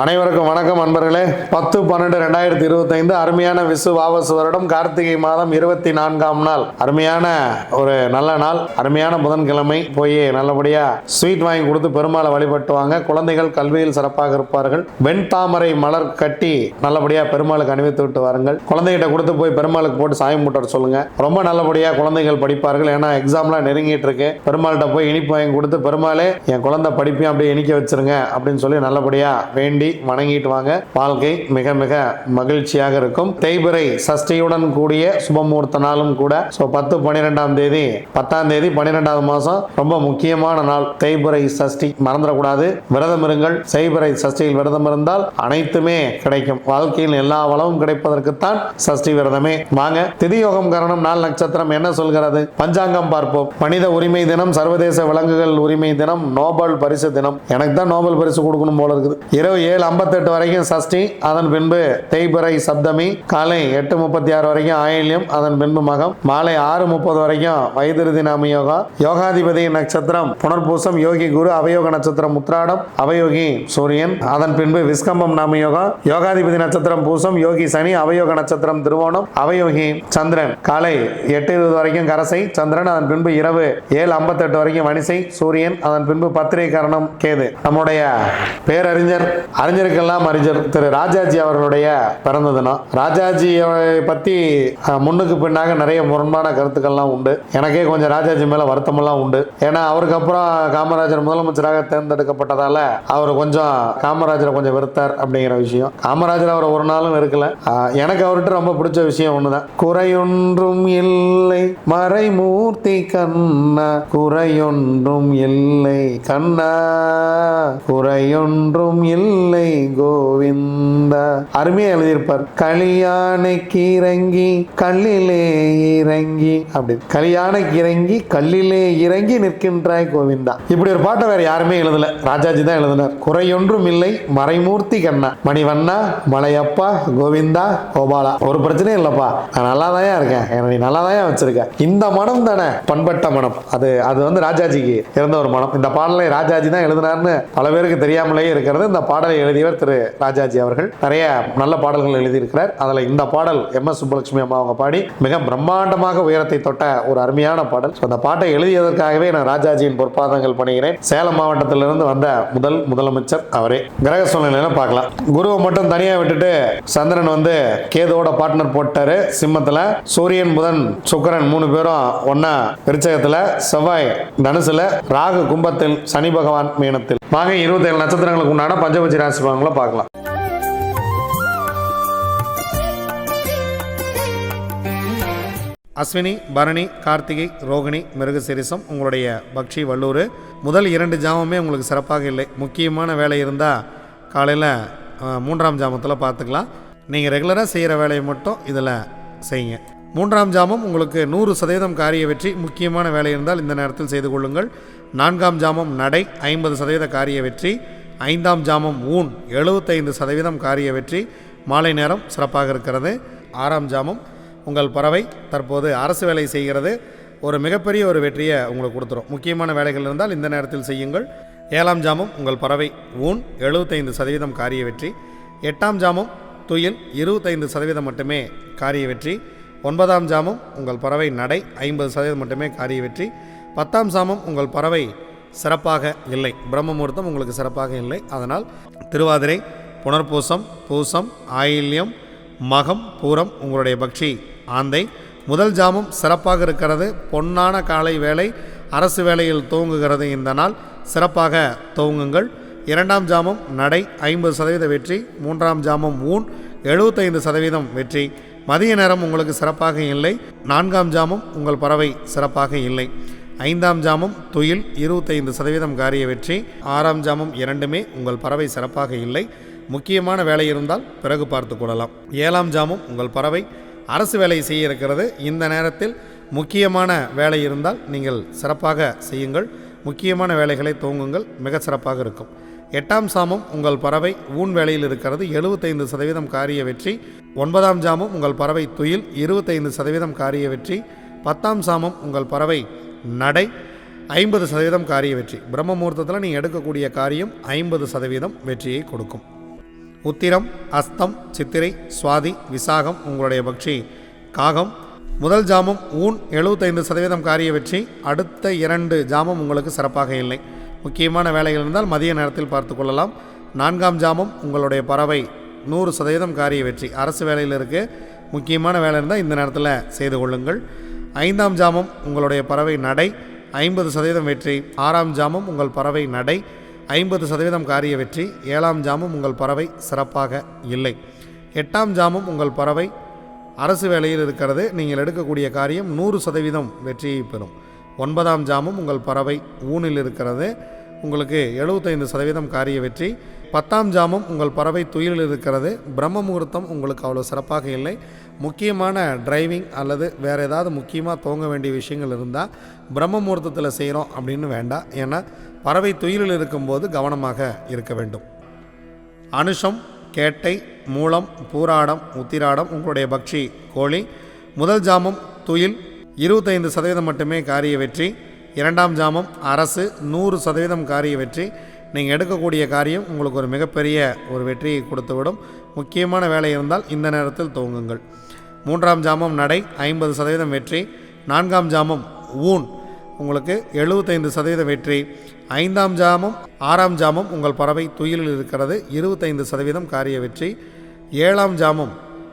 அனைவருக்கும் வணக்கம் அன்பர்களே. பத்து பன்னெண்டு ரெண்டாயிரத்தி இருபத்தைந்து அருமையான விசு வாவசு வருடம் கார்த்திகை மாதம் இருபத்தி நான்காம் நாள். அருமையான ஒரு நல்ல நாள். அருமையான புதன்கிழமை. போய் நல்லபடியா ஸ்வீட் வாங்கி கொடுத்து பெருமாளை வழிபட்டுவாங்க குழந்தைகள் கல்வியில் சிறப்பாக இருப்பார்கள். வெண் தாமரை மலர் கட்டி நல்லபடியா பெருமாளுக்கு அணிவித்து விட்டு வாருங்கள். குழந்தைகிட்ட கொடுத்து போய் பெருமாளுக்கு போட்டு சாயம் போட்டு சொல்லுங்க. ரொம்ப நல்லபடியா குழந்தைகள் படிப்பார்கள். ஏன்னா எக்ஸாம்லாம் நெருங்கிட்டு இருக்கு. பெருமாள்கிட்ட போய் இனிப்பு வாங்கி கொடுத்து பெருமாளே என் குழந்தை படிப்பையும் அப்படியே இனிக்க வச்சிருங்க அப்படின்னு சொல்லி நல்லபடியா வேண்டி வணங்கிட்டு வாங்க வாழ்க்கை மிக மிக மகிழ்ச்சியாக இருக்கும். தேய்பிறை சஷ்டியுடன் கூடிய சுபமுகூர்த்த நாளும் கூட. ஸோ பத்து பன்னிரெண்டாம் தேதி பத்தாம் தேதி பன்னிரெண்டாவது மாதம் ரொம்ப முக்கியமான நாள். தேய்பிறை சஷ்டி மறந்துடக்கூடாது. விரதம் இருங்கள். செய்பிறை சஷ்டியில் விரதம் இருந்தால் அனைத்துமே கிடைக்கும். வாழ்க்கையில் எல்லா வளமும் கிடைப்பதற்குத்தான் சஷ்டி விரதமே. வாங்க திதியோகம் கரணம் நாள் நட்சத்திரம் என்ன சொல்கிறது? பஞ்சாங்கம் பார்ப்போம். மனித உரிமை தினம் சர்வதேச விலங்குகள் உரிமை தினம் நோபல் பரிசு தினம். எனக்கு தான் நோபல் பரிசு கொடுக்கணும் போல இருக்குது. இரவு ஏழு ஐம்பத்தெட்டு வரைக்கும் சஷ்டி அதன் பின்பு தேய்பிறை சப்தமி காலை எட்டு முப்பத்தி ஆறு வரைக்கும் ஆயில்யம் அதன் பின்பு மகம் மாலை ஆறு முப்பது வரைக்கும் வைத்திருதி நாம யோகா யோகாதிபதி நட்சத்திரம் புனர்பூசம் யோகி குரு அவயோக நட்சத்திரம் உத்ராடம் அவயோகி சூரியன் அதன் பின்பு விஸ்கம்பம் நாம யோகா யோகாதிபதி நட்சத்திரம் பூசம் யோகி சனி அவயோக நட்சத்திரம் திருவோணம் அவயோகி சந்திரன் காலை எட்டு இருபது வரைக்கும் கரசை சந்திரன் அதன் பின்பு இரவு ஏழு ஐம்பத்தெட்டு வரைக்கும் வனிசை சூரியன் அதன் பின்பு பத்திரிகை கரணம் கேது. நம்முடைய பேரறிஞர் அறிஞருக்கெல்லாம் அறிஞர் திரு ராஜாஜி அவர்களுடைய பிறந்த தினம். ராஜாஜியை பற்றி முன்னுக்கு பின்னாக நிறைய முரண்பான கருத்துக்கள்லாம் உண்டு. எனக்கே கொஞ்சம் ராஜாஜி மேலே வருத்தமெல்லாம் உண்டு. ஏன்னா அவருக்கு அப்புறம் காமராஜர் முதலமைச்சராக தேர்ந்தெடுக்கப்பட்டதால அவர் கொஞ்சம் காமராஜரை கொஞ்சம் வெறுத்தார் அப்படிங்கிற விஷயம். காமராஜர் அவர் ஒரு நாளும் இருக்கல எனக்கு அவர்கிட்ட ரொம்ப பிடிச்ச விஷயம் ஒண்ணுதான். குறையொன்றும் இல்லை மறைமூர்த்தி கண்ணா. குறையொன்றும் இல்லை கண்ணா. குறையொன்றும் இல்லை கோவிந்தா. அருமையா எழுதியிருப்பார். கலியானைக்கு இறங்கி கல்லிலே இறங்கி அப்படி. கலியானைக்கு இறங்கி கல்லிலே இறங்கி நிற்கின்றாய் கோவிந்தா. இப்படி ஒரு பாட்டை வேற யாருமே எழுதல. ராஜாஜி தான் எழுதினார். குறையொன்றும் இல்லை மறைமூர்த்தி கண்ணா. மணிவண்ணா மலையப்பா கோவிந்தா கோபாலா. ஒரு பிரச்சனையும் இல்லப்பா. நான் நல்லா இருக்கேன். என்னை நல்லா தான் வச்சிருக்க. இந்த மனம் தானே? பண்பட்ட மனம். அது அது வந்து ராஜாஜிக்கு இருந்த ஒரு மனம். இந்த பாடலை ராஜாஜி தான் எழுதினார்னு பல பேருக்கு தெரியாமலேயே இருக்கிறது. இந்த பாடலை எழுதியவர் திரு ராஜாஜி அவர்கள். நிறைய நல்ல பாடல்கள் எழுதியிருக்கிறார். அதில் இந்த பாடல் எம் எஸ் சுப்பலட்சுமி அம்மா அவங்க பாடி மிக பிரம்மாண்டமாக உயரத்தை தொட்ட ஒரு அருமையான பாடல். அந்த பாட்டை எழுதியதற்காகவே நான் ராஜாஜியின் பொற்பாதங்கள் பணிகிறேன். சேலம் மாவட்டத்திலிருந்து வந்த முதல் முதலமைச்சர் அவரே. கிரக சூழ்நிலையில பார்க்கலாம். குருவை மட்டும் தனியாக விட்டுட்டு சந்திரன் வந்து கேதுவோட பார்ட்னர் போட்டாரு. சிம்மத்துல சூரியன் புதன் சுக்கரன் மூணு பேரும் ஒன்னா விருச்சகத்தில் செவ்வாய் தனுசுல ராகு கும்பத்தில் சனி பகவான் மீனத்தில். வாங்க இருபத்தேழு நட்சத்திரங்களுக்கு உண்டான பஞ்சபட்சி ராசி பலன்களை பார்க்கலாம். அஸ்வினி பரணி கார்த்திகை ரோகிணி மிருகசிரிசம் உங்களுடைய பக்ஷி வல்லூர் முதல் இரண்டு ஜாமமே உங்களுக்கு சிறப்பாக இல்லை. முக்கியமான வேலை இருந்தால் காலையில் மூன்றாம் ஜாமத்தில் பார்த்துக்கலாம். நீங்கள் ரெகுலராக செய்கிற வேலையை மட்டும் இதில் செய்யுங்க. மூன்றாம் ஜாமம் உங்களுக்கு நூறு சதவீதம் காரிய வெற்றி முக்கியமான வேலை இருந்தால் இந்த நேரத்தில் செய்து கொள்ளுங்கள். நான்காம் ஜாமம் நடை ஐம்பது சதவீத காரிய வெற்றி. ஐந்தாம் ஜாமம் ஊன் எழுபத்தைந்து சதவீதம் காரிய வெற்றி. மாலை நேரம் சிறப்பாக இருக்கிறது. ஆறாம் ஜாமம் உங்கள் பறவை தற்போது அரசு வேலை செய்கிறது. ஒரு மிகப்பெரிய ஒரு வெற்றியை உங்களுக்கு கொடுத்துரும். முக்கியமான வேலைகள் இருந்தால் இந்த நேரத்தில் செய்யுங்கள். ஏழாம் ஜாமம் உங்கள் பறவை ஊன் எழுபத்தைந்து சதவீதம் காரிய வெற்றி. எட்டாம் ஜாமம் துயில் இருபத்தைந்து சதவீதம் மட்டுமே காரிய வெற்றி. ஒன்பதாம் ஜாமம் உங்கள் பறவை நடை ஐம்பது சதவீதம் மட்டுமே காரிய வெற்றி. பத்தாம் சாமம் உங்கள் பறவை சிறப்பாக இல்லை. பிரம்ம முகூர்த்தம் உங்களுக்கு சிறப்பாக இல்லை. அதனால் திருவாதிரை புனர்பூசம் பூசம் ஆயில்யம் மகம் பூரம் உங்களுடைய பக்ஷி ஆந்தை. முதல் ஜாமம் சிறப்பாக இருக்கிறது. பொன்னான காலை வேலை அரசு வேலையில் துவங்குகிறது இந்த நாள் சிறப்பாக துவங்குங்கள் இரண்டாம் ஜாமம் நடை ஐம்பது சதவீத வெற்றி. மூன்றாம் ஜாமம் ஊன் எழுபத்தைந்து சதவீதம் வெற்றி. மதிய நேரம் உங்களுக்கு சிறப்பாக இல்லை. நான்காம் ஜாமம் உங்கள் பறவை சிறப்பாக இல்லை. ஐந்தாம் ஜாமம் துயில் இருபத்தைந்து சதவீதம் காரிய வெற்றி. ஆறாம் ஜாமம் இரண்டுமே உங்கள் பறவை சிறப்பாக இல்லை. முக்கியமான வேலை இருந்தால் பிறகு பார்த்து கொள்ளலாம். ஏழாம் ஜாமம் உங்கள் பறவை அரசு வேலை செய்ய இருக்கிறது. இந்த நேரத்தில் முக்கியமான வேலை இருந்தால் நீங்கள் சிறப்பாக செய்யுங்கள். முக்கியமான வேலைகளை துவங்குங்கள். மிக சிறப்பாக இருக்கும். எட்டாம் சாமம் உங்கள் பறவை ஊன் வேலையில் இருக்கிறது எழுபத்தைந்து சதவீதம் காரிய வெற்றி. ஒன்பதாம் ஜாமம் உங்கள் பறவை துயில் இருபத்தைந்து சதவீதம் காரிய வெற்றி. பத்தாம் சாமம் உங்கள் பறவை நடை ஐம்பது சதவீதம் காரிய வெற்றி. பிரம்ம முகூர்த்தத்தில் நீங்கள் எடுக்கக்கூடிய காரியம் ஐம்பது சதவீதம் வெற்றியை கொடுக்கும். உத்திரம் அஸ்தம் சித்திரை சுவாதி விசாகம் உங்களுடைய பக்ஷி. காகம் முதல் ஜாமம் ஊன் எழுபத்தைந்து சதவீதம் காரிய வெற்றி. அடுத்த இரண்டு ஜாமம் உங்களுக்கு சிறப்பாக இல்லை. முக்கியமான வேலைகள் இருந்தால் மதிய நேரத்தில் பார்த்து கொள்ளலாம். நான்காம் ஜாமம் உங்களுடைய பறவை நூறு சதவீதம் காரிய வெற்றி. அரசு வேலையில் இருக்குது முக்கியமான வேலை இருந்தால் இந்த நேரத்தில் செய்து கொள்ளுங்கள். ஐந்தாம் ஜாமம் உங்களுடைய பறவை நடை ஐம்பது சதவீதம் வெற்றி. ஆறாம் ஜாமம் உங்கள் பறவை நடை ஐம்பது சதவீதம் காரிய வெற்றி. ஏழாம் ஜாமம் உங்கள் பறவை சிறப்பாக இல்லை. எட்டாம் ஜாமம் உங்கள் பறவை அரசு வேலையில் இருக்கிறது. நீங்கள் எடுக்கக்கூடிய காரியம் நூறு சதவீதம் வெற்றியை பெறும். ஒன்பதாம் ஜாமும் உங்கள் பறவை ஊனில் இருக்கிறது. உங்களுக்கு எழுபத்தைந்து சதவீதம் காரிய வெற்றி. பத்தாம் ஜாமம் உங்கள் பறவை துயிலில் இருக்கிறது. பிரம்ம முகூர்த்தம் உங்களுக்கு அவ்வளோ சிறப்பாக இல்லை. முக்கியமான டிரைவிங் அல்லது வேறு ஏதாவது முக்கியமாக துவங்க வேண்டிய விஷயங்கள் இருந்தால் பிரம்ம முகூர்த்தத்தில் செய்கிறோம் அப்படின்னு வேண்டாம் ஏன்னா பறவை துயிலில் இருக்கும்போது கவனமாக இருக்க வேண்டும். அனுஷம் கேட்டை மூலம் பூராடம் உத்திராடம் உங்களுடைய பக்ஷி கோழி. முதல் ஜாமம் துயில் இருபத்தைந்து சதவீதம் மட்டுமே காரிய வெற்றி இரண்டாம் ஜாமம் அரசு நூறு சதவீதம் காரிய வெற்றி. நீங்கள் எடுக்கக்கூடிய காரியம் உங்களுக்கு ஒரு மிகப்பெரிய ஒரு வெற்றியை கொடுத்துவிடும். முக்கியமான வேலை இருந்தால் இந்த நேரத்தில் துவங்குங்கள். மூன்றாம் ஜாமம் நடை ஐம்பது சதவீதம் வெற்றி. நான்காம் ஜாமம் ஊன் உங்களுக்கு எழுபத்தைந்து சதவீத வெற்றி. ஐந்தாம் ஜாமம் ஆறாம் ஜாமம் உங்கள் பறவை துயிலில் இருக்கிறது இருபத்தைந்து சதவீதம் காரிய வெற்றி. ஏழாம் ஜாமம்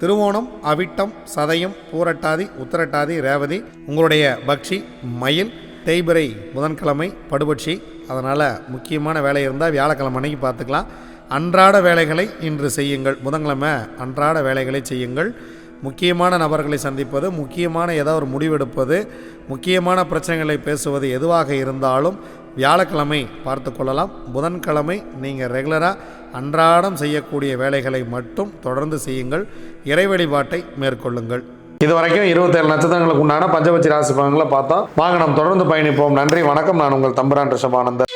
திருவோணம் அவிட்டம் சதயம் பூரட்டாதி உத்தரட்டாதி ரேவதி உங்களுடைய பக்ஷி மயில் தேய்பிரை புதன்கிழமை படுபட்சி. அதனால் முக்கியமான வேலை இருந்தால் வியாழக்கிழமை அன்னைக்கு பார்த்துக்கலாம். அன்றாட வேலைகளை இன்று செய்யுங்கள். புதன்கிழமை அன்றாட வேலைகளை செய்யுங்கள். முக்கியமான நபர்களை சந்திப்பது முக்கியமான ஏதாவது ஒரு முடிவெடுப்பது முக்கியமான பிரச்சனைகளை பேசுவது எதுவாக இருந்தாலும் வியாழக்கிழமை பார்த்து கொள்ளலாம். புதன்கிழமை நீங்கள் ரெகுலராக அன்றாடம் செய்யக்கூடிய வேலைகளை மட்டும் தொடர்ந்து செய்யுங்கள். இறை வழிபாட்டை மேற்கொள்ளுங்கள். இது வரைக்கும் இருபத்தேழு நட்சத்திரங்களுக்கு உண்டான பஞ்சபட்சி ராசி பலன்களை பார்த்தோம் வாங்க நாம் தொடர்ந்து பயணிப்போம். நன்றி வணக்கம். நான் உங்கள் தம்பரான் ரிஷபானந்தர்